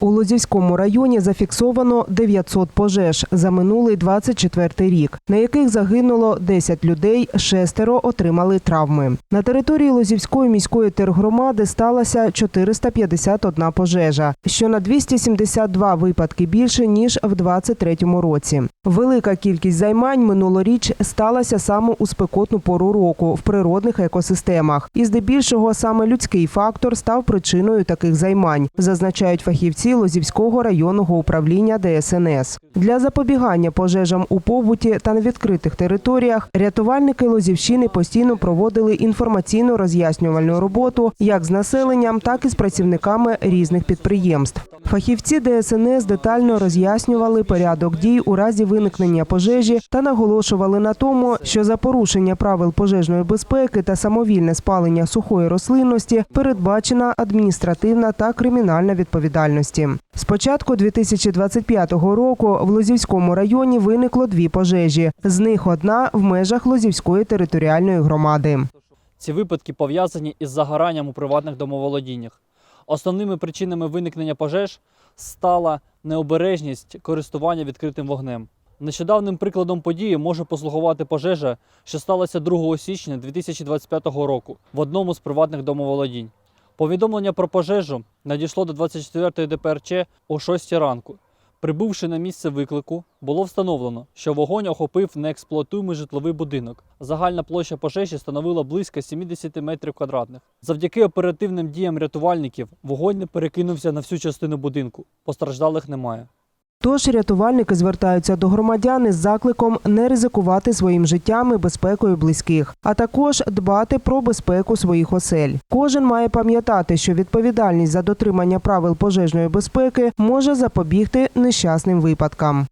У Лозівському районі зафіксовано 900 пожеж за минулий 24 рік, на яких загинуло 10 людей, шестеро отримали травми. На території Лозівської міської тергромади сталося 451 пожежа, що на 272 випадки більше ніж в 2023 році. Велика кількість займань минулоріч сталася саме у спекотну пору року в природних екосистемах, і здебільшого саме людський фактор став причиною таких займань, зазначають фахівці Лозівського районного управління ДСНС. Для запобігання пожежам у побуті та на відкритих територіях рятувальники Лозівщини постійно проводили інформаційно роз'яснювальну роботу як з населенням, так і з працівниками різних підприємств. Фахівці ДСНС детально роз'яснювали порядок дій у разі виникнення пожежі та наголошували на тому, що за порушення правил пожежної безпеки та самовільне спалення сухої рослинності передбачена адміністративна та кримінальна відповідальності. З початку 2025 року в Лозівському районі виникло дві пожежі. З них одна в межах Лозівської територіальної громади. Ці випадки пов'язані із загоранням у приватних домоволодіннях. Основними причинами виникнення пожеж стала необережність користування відкритим вогнем. Нещодавним прикладом події може послугувати пожежа, що сталася 2 січня 2025 року в одному з приватних домоволодінь. Повідомлення про пожежу надійшло до 24-ї ДПРЧ о 6 ранку. Прибувши на місце виклику, було встановлено, що вогонь охопив неексплуатуємий житловий будинок. Загальна площа пожежі становила близько 70 метрів квадратних. Завдяки оперативним діям рятувальників вогонь не перекинувся на всю частину будинку. Постраждалих немає. Тож рятувальники звертаються до громадян із закликом не ризикувати своїм життям і безпекою близьких, а також дбати про безпеку своїх осель. Кожен має пам'ятати, що відповідальність за дотримання правил пожежної безпеки може запобігти нещасним випадкам.